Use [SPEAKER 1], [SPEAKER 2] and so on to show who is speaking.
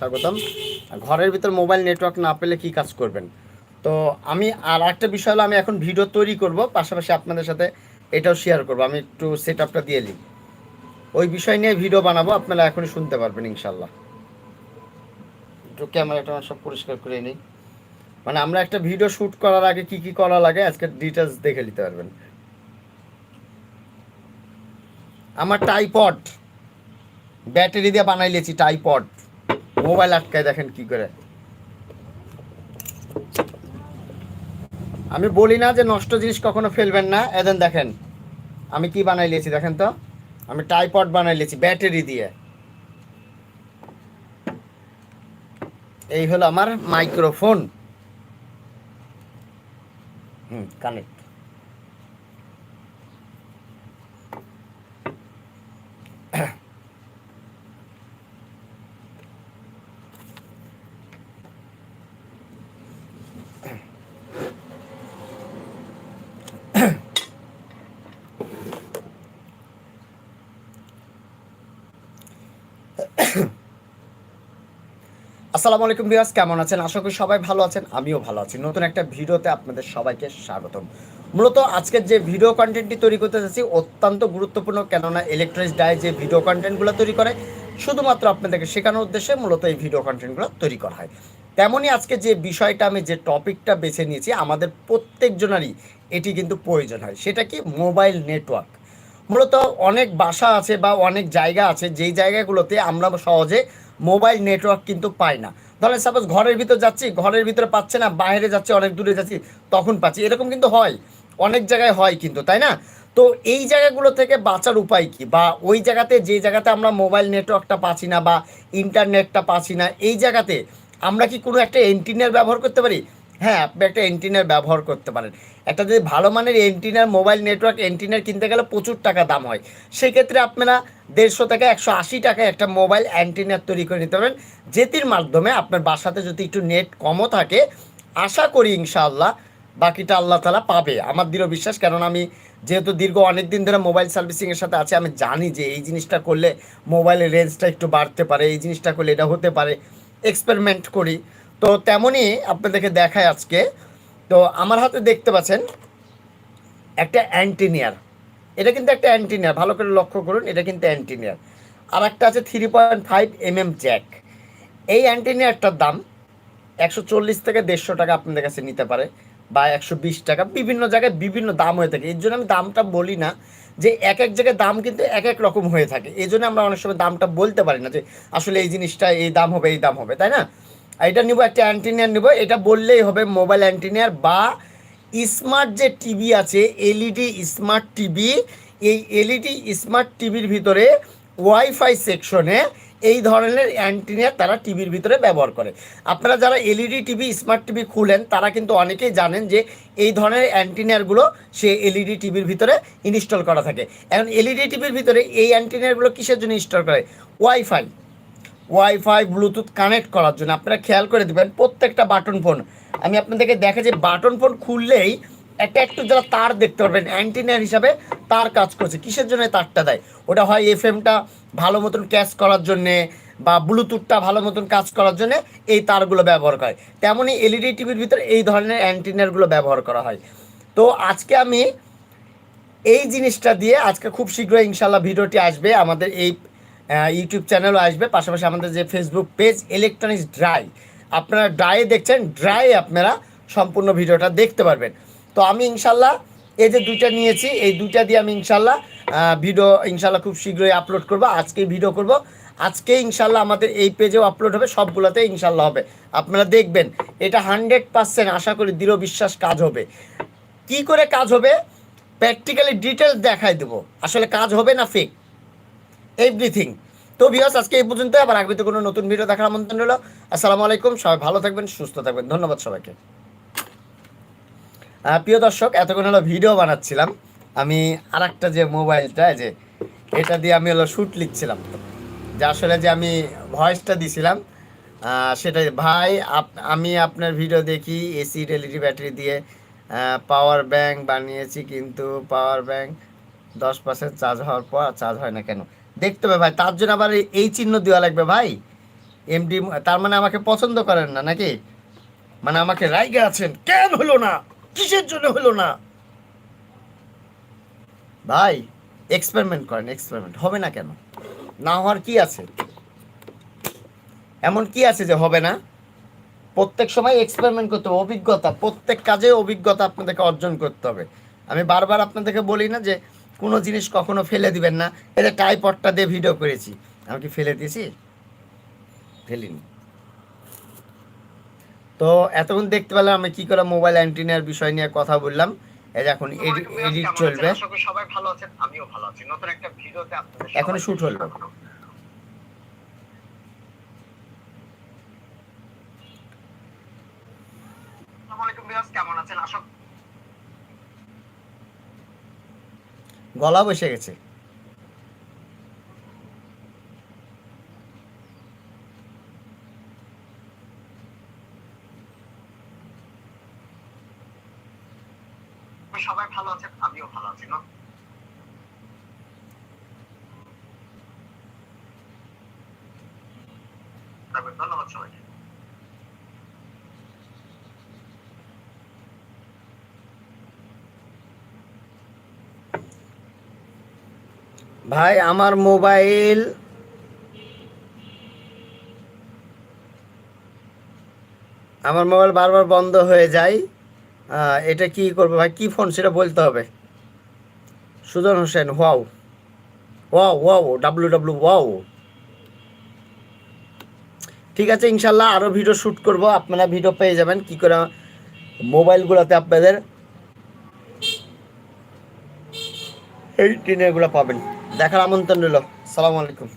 [SPEAKER 1] স্বাগতম। ঘরের ভিতর মোবাইল নেটওয়ার্ক না পেলে কি কাজ করবেন? তো আমি আর একটা বিষয় হলো, আমি এখন ভিডিও তৈরি করব, পাশাপাশি আপনাদের সাথে এটাও শেয়ার করব। আমি একটু সেট আপটা দিয়ে নিই। ওই বিষয় নিয়ে ভিডিও বানাবো, আপনারা এখনই শুনতে পারবেন ইনশাল্লাহ একটু ক্যামেরাটা সব পরিষ্কার করে নিই। মানে আমরা একটা ভিডিও শ্যুট করার আগে কি কি করা লাগে, আজকে ডিটেলস দেখে নিতে পারবেন। আমার টাইপড ব্যাটারি দিয়ে বানাই লিয়েছি টাইপড মোবাইল আটকায় দেখেন কি করে। আমি বলি না যে নষ্ট জিনিস কখনো ফেলবেন না। এদেন দেখেন, আমি কি বানাই লিয়েছি দেখেন তো। আমি টাইপড বানাই লিয়েছি ব্যাটারি দিয়ে। এই হলো আমার মাইক্রোফোন হুম কানেক্ট আসসালামু আলাইকুম বিয়াস কেমন আছেন? আশা করি সবাই ভালো আছেন, আমিও ভালো আছি। নতুন একটা ভিডিওতে আপনাদের সবাইকে স্বাগতম। মূলত আজকের যে ভিডিও কন্টেন্টটি তৈরি করতে যাচ্ছি, অত্যন্ত গুরুত্বপূর্ণ, কেননা ইলেকট্রনিক্স ডায় যে ভিডিও কন্টেন্টগুলো তৈরি করে, শুধুমাত্র আপনাদেরকে শেখানোর উদ্দেশ্যে মূলত এই ভিডিও কন্টেন্টগুলো তৈরি করা হয়। তেমনই আজকে যে বিষয়টা আমি, যে টপিকটা বেছে নিয়েছি, আমাদের প্রত্যেকজনারই এটি কিন্তু প্রয়োজন হয়, সেটা কি মোবাইল নেটওয়ার্ক মূলত অনেক বাসা আছে বা অনেক জায়গা আছে, যেই জায়গাগুলোতে আমরা সহজে মোবাইল নেটওয়ার্ক কিন্তু পায় না। ধরেন সাপোজ ঘরের ভিতর যাচ্ছি, ঘরের ভিতরে পাচ্ছে না, বাইরে যাচ্ছে, অনেক দূরে যাচ্ছি, তখন পাচ্ছি। এরকম কিন্তু হয়। অনেক জায়গায় হয় কিন্তু, তাই না? তো এই জায়গাগুলো থেকে বাঁচার উপায় কি? বা ওই জায়গাতে, যে জায়গাতে আমরা মোবাইল নেটওয়ার্কটা পাচ্ছি না বা ইন্টারনেটটা পাচ্ছি না, এই জায়গাতে আমরা কি কোনো একটা এন্টিনার ব্যবহার করতে পারি? হ্যাঁ আপনি একটা এন্টিনার ব্যবহার করতে পারেন। একটা যদি ভালো মানের এন্টিনার মোবাইল নেটওয়ার্ক এন্টিনার কিনতে গেলে প্রচুর টাকা দাম হয়। সেক্ষেত্রে আপনারা দেড়শো থেকে একশো আশি টাকায় একটা মোবাইল অ্যান্টিনার তৈরি করে নিতে পারেন। যেটির মাধ্যমে আপনার বাসাতে যদি একটু নেট কমও থাকে, আশা করি ইনশাআল্লাহ বাকিটা আল্লাহ তালা পাবে। আমার দৃঢ় বিশ্বাস, কারণ আমি যেহেতু দীর্ঘ অনেক দিন ধরে মোবাইল সার্ভিসিংয়ের সাথে আছে, আমি জানি যে এই জিনিসটা করলে মোবাইলের রেঞ্জটা একটু বাড়তে পারে, এই জিনিসটা করলে এটা হতে পারে। এক্সপেরিমেন্ট করি। তো তেমনই আপনাদেরকে দেখায় আজকে। তো আমার হাতে দেখতে পাচ্ছেন একটা অ্যান্টিনিয়ার। এটা কিন্তু একটা অ্যান্টিনিয়ার, ভালো করে লক্ষ্য করুন, এটা কিন্তু অ্যান্টিনিয়ার। আর একটা আছে three point five M M jack এই অ্যান্টিনিয়ারটার দাম একশো চল্লিশ থেকে দেড়শো টাকা আপনাদের কাছে নিতে পারে, বা একশো বিশ টাকা, বিভিন্ন জায়গায় বিভিন্ন দাম হয়ে থাকে। এর জন্য আমি দামটা বলি না, যে এক এক জায়গায় দাম কিন্তু এক এক রকম হয়ে থাকে। এই জন্য আমরা অনেক সময় দামটা বলতে পারি না যে আসলে এই জিনিসটা এই দাম হবে, এই দাম হবে, তাই না? এটা নিব, একটা অ্যান্টিনিয়ার নিব, এটা বললেই হবে মোবাইল অ্যান্টিনিয়ার বা স্মার্ট যে টিভি আছে এলইডি স্মার্ট টিভি এই এলইডি স্মার্ট টিভির ভিতরে ওয়াইফাই সেকশনে এই ধরনের অ্যান্টিনিয়ার তারা টিভির ভিতরে ব্যবহার করে। আপনারা যারা এলইডি টিভি স্মার্ট টিভি খুলেন, তারা কিন্তু অনেকেই জানেন যে এই ধরনের অ্যান্টিনিয়ারগুলো সে এলইডি টিভির ভিতরে ইনস্টল করা থাকে। এখন এলইডি টিভির ভিতরে এই অ্যান্টিনিয়ারগুলো কিসের জন্য ইনস্টল করে? ওয়াইফাই ওয়াইফাই ব্লুটুথ কানেক্ট করার জন্য। আপনারা খেয়াল করে দেবেন, প্রত্যেকটা বাটন ফোন আমি আপনাদেরকে দেখা যে বাটন ফোন খুললেই একটা একটু যারা তার দেখতে পারবেন অ্যান্টিনার হিসাবে তার কাজ করছে, কিসের জন্য তারটা দেয়? ওটা হয় এফ এমটা ভালো মতন ক্যাচ করার জন্যে বা ব্লুটুথটা ভালো মতন কাজ করার জন্য এই তারগুলো ব্যবহার করে তেমনই এলইডি টিভির ভিতরে এই ধরনের অ্যান্টিনারগুলো ব্যবহার করা হয়। তো আজকে আমি এই জিনিসটা দিয়ে আজকে খুব শীঘ্রই ইনশাল্লাহ ভিডিওটি আসবে আমাদের এই ইউটিউব চ্যানেলও আসবে, পাশাপাশি আমাদের যে ফেসবুক পেজ ইলেকট্রনিক্স ড্রাই আপনারা ড্রায়ে দেখছেন ড্রাই আপনারা সম্পূর্ণ ভিডিওটা দেখতে পারবেন। তো আমি ইনশাল্লাহ এই যে দুইটা নিয়েছি, এই দুইটা দিয়ে আমি ইনশাল্লাহ ভিডিও ইনশাল্লাহ খুব শীঘ্রই আপলোড করব, আজকে ভিডিও করব। আজকে ইনশাল্লাহ আমাদের এই পেজেও আপলোড হবে, সবগুলোতে ইনশাল্লাহ হবে। আপনারা দেখবেন, এটা হান্ড্রেড পার্সেন্ট আশা করি দৃঢ় বিশ্বাস কাজ হবে। কি করে কাজ হবে? প্র্যাকটিক্যালি ডিটেলস দেখাই দেবো। আসলে কাজ হবে না ফেক এভরিথিং তো ভিউয়ার্স আজকে এই পর্যন্ত আবার আগামীতে কোনো নতুন ভিডিও দেখার আমন্ত্রণ রইল। আসসালামু আলাইকুম। সবাই ভালো থাকবেন, সুস্থ থাকবেন। ধন্যবাদ সবাইকে। প্রিয় দর্শক, এতক্ষণ হলো ভিডিও বানাচ্ছিলাম। আমি আর একটা যে মোবাইলটা যে, এটা দিয়ে আমি হলো শ্যুট লিখছিলাম। যে আসলে যে আমি ভয়েসটা দিছিলাম সেটা ভাই, আপ- আমি আপনার ভিডিও দেখি এসি এলইডি ব্যাটারি দিয়ে পাওয়ার ব্যাংক বানিয়েছি, কিন্তু পাওয়ার ব্যাংক দশ পার্সেন্ট চার্জ হওয়ার পর চার্জ হয় না কেন? দেখতে হবে ভাই। তার জন্য আবার এই- চিহ্ন দেওয়া লাগবে ভাই। এমডি তার মানে আমাকে পছন্দ করেন না নাকি? মানে আমাকে রাইগে আছেন। কেন হলো না? কিসের জন্য হলো না? ভাই এক্সপেরিমেন্ট করেন এক্সপেরিমেন্ট হবে না কেন? না হওয়ার কি আছে? এমন কি আছে যে হবে না? প্রত্যেক সময় এক্সপেরিমেন্ট করতে হবে, অভিজ্ঞতা। প্রত্যেক কাজে অভিজ্ঞতা আপনাদেরকে অর্জন করতে হবে। আমি বারবার আপনাদেরকে বলি না যে কোনো জিনিস কখনো ফেলে দিবেন না। এটা টাইপটটা দিয়ে ভিডিও করেছি। আমি কি ফেলে দিয়েছি? ফেলিনি। তো এতক্ষণ দেখতে পেলাম আমি কি করে মোবাইল অ্যান্টিনার বিষয় নিয়ে কথা বললাম। যে এখন এডিট চলবে।
[SPEAKER 2] সবাই ভালো আছেন। আমিও ভালো আছি। নতুন একটা ভিডিওতে আপনাদের
[SPEAKER 1] এখনও শুট হলো
[SPEAKER 2] আসসালামু আলাইকুম ভিউয়ার্স কেমন আছেন আশা
[SPEAKER 1] গলা বসে গেছে।
[SPEAKER 2] সবাই ভালো আছেন? আমিও ভালো আছি ন-। ধন্যবাদ সবাইকে।
[SPEAKER 1] ভাই, আমার মোবাইল আমার মোবাইল বারবার বন্ধ হয়ে যায়। এটা কি করব ভাই? কি ফোন সেটা বলতে হবে? Sujon Hossain, wow. Wow wow W W wow. ঠিক আছে, ইনশাল্লাহ আরও ভিডিও শ্যুট করব। আপনারা ভিডিও পেয়ে যাবেন। কি করে মোবাইলগুলোতে আপনাদের এই টিনেগুলো পাবেন। দেখার আমন্ত্রণ রইল। সালামু আলাইকুম।